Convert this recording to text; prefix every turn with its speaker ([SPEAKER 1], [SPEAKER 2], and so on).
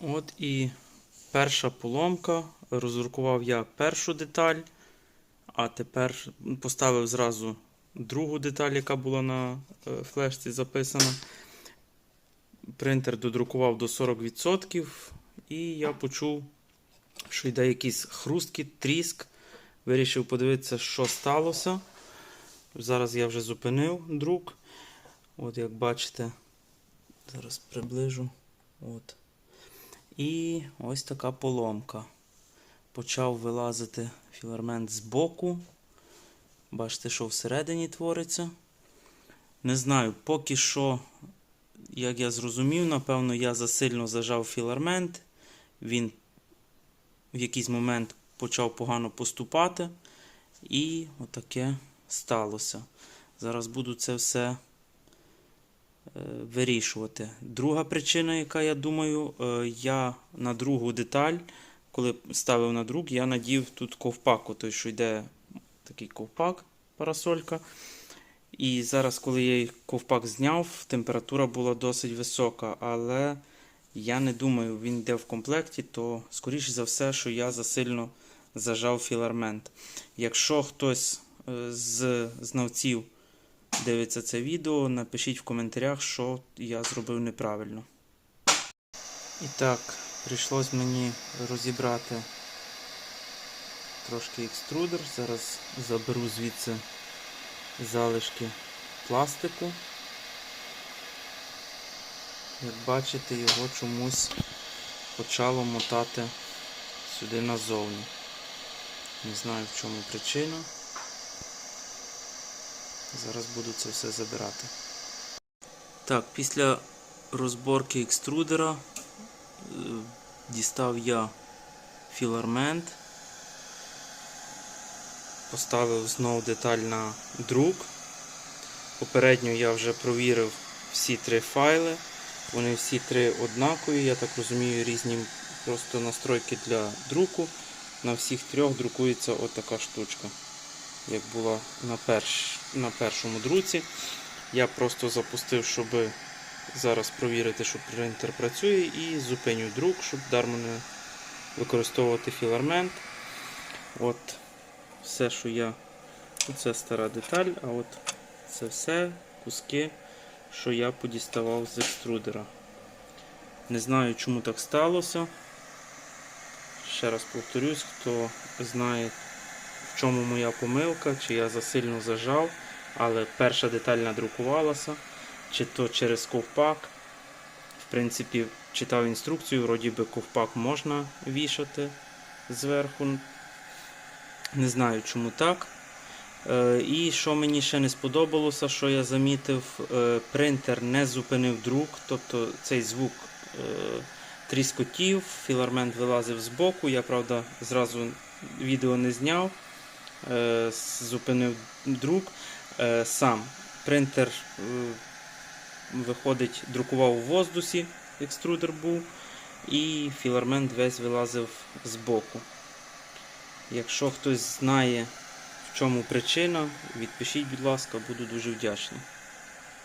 [SPEAKER 1] От і перша поломка. Розрукував я першу деталь, а тепер поставив зразу другу деталь, яка була на е, флешці записана. Принтер додрукував до 40%, і я почув, що йде якийсь хрусткіт, тріск. Вирішив подивитися, що сталося. Зараз я вже зупинив друк. От як бачите, зараз приближу. От. І ось така поломка. Почав вилазити філармент з боку. Бачите, що всередині твориться. Не знаю, поки що, як я зрозумів, напевно, я засильно зажав філармент. Він в якийсь момент почав погано поступати. І отаке сталося. Зараз буду це все вирішувати. Друга причина, яка я думаю, е, я на другу деталь, коли ставив на друк, я надів тут ковпак, той, що йде такий ковпак, парасолька. І зараз, коли я ковпак зняв, температура була досить висока, але я не думаю, він йде в комплекті, то скоріше за все, що я засильно зажав філармент. Якщо хтось е, з знавців дивиться це відео, напишіть в коментарях, що я зробив неправильно. І так, прийшлось мені розібрати трошки екструдер. Зараз заберу звідси залишки пластику. Як бачите, його чомусь почало мотати сюди назовні. Не знаю в чому причина. Зараз буду це все забирати. Так, після розборки екструдера е, дістав я філармент, поставив знову деталь на друк. Попередньо я вже провірив всі три файли. Вони всі три однакові, я так розумію, різні просто настройки для друку. На всіх трьох друкується отака штучка, як була на, перш, на першому друці. Я просто запустив, щоб зараз провірити, що принтер працює, і зупиню друк, щоб дармо не використовувати філармент. От все, що я. Це стара деталь, а от це все куски, що я подіставав з екструдера. Не знаю, чому так сталося. Ще раз повторюсь, хто знає, в чому моя помилка, чи я засильно зажав, але перша деталь надрукувалася, чи то через ковпак. В принципі, читав інструкцію, вроді би ковпак можна вішати зверху. Не знаю, чому так. Е, І що мені ще не сподобалося, що я замітив, е, принтер не зупинив друк, тобто цей звук е, тріскотів, філармент вилазив з боку. Я, правда, зразу відео не зняв, зупинив друк. Е, Сам принтер е, виходить, друкував у воздусі, екструдер був, і філармент весь вилазив з боку. Якщо хтось знає, в чому причина, відпишіть, будь ласка, буду дуже вдячний.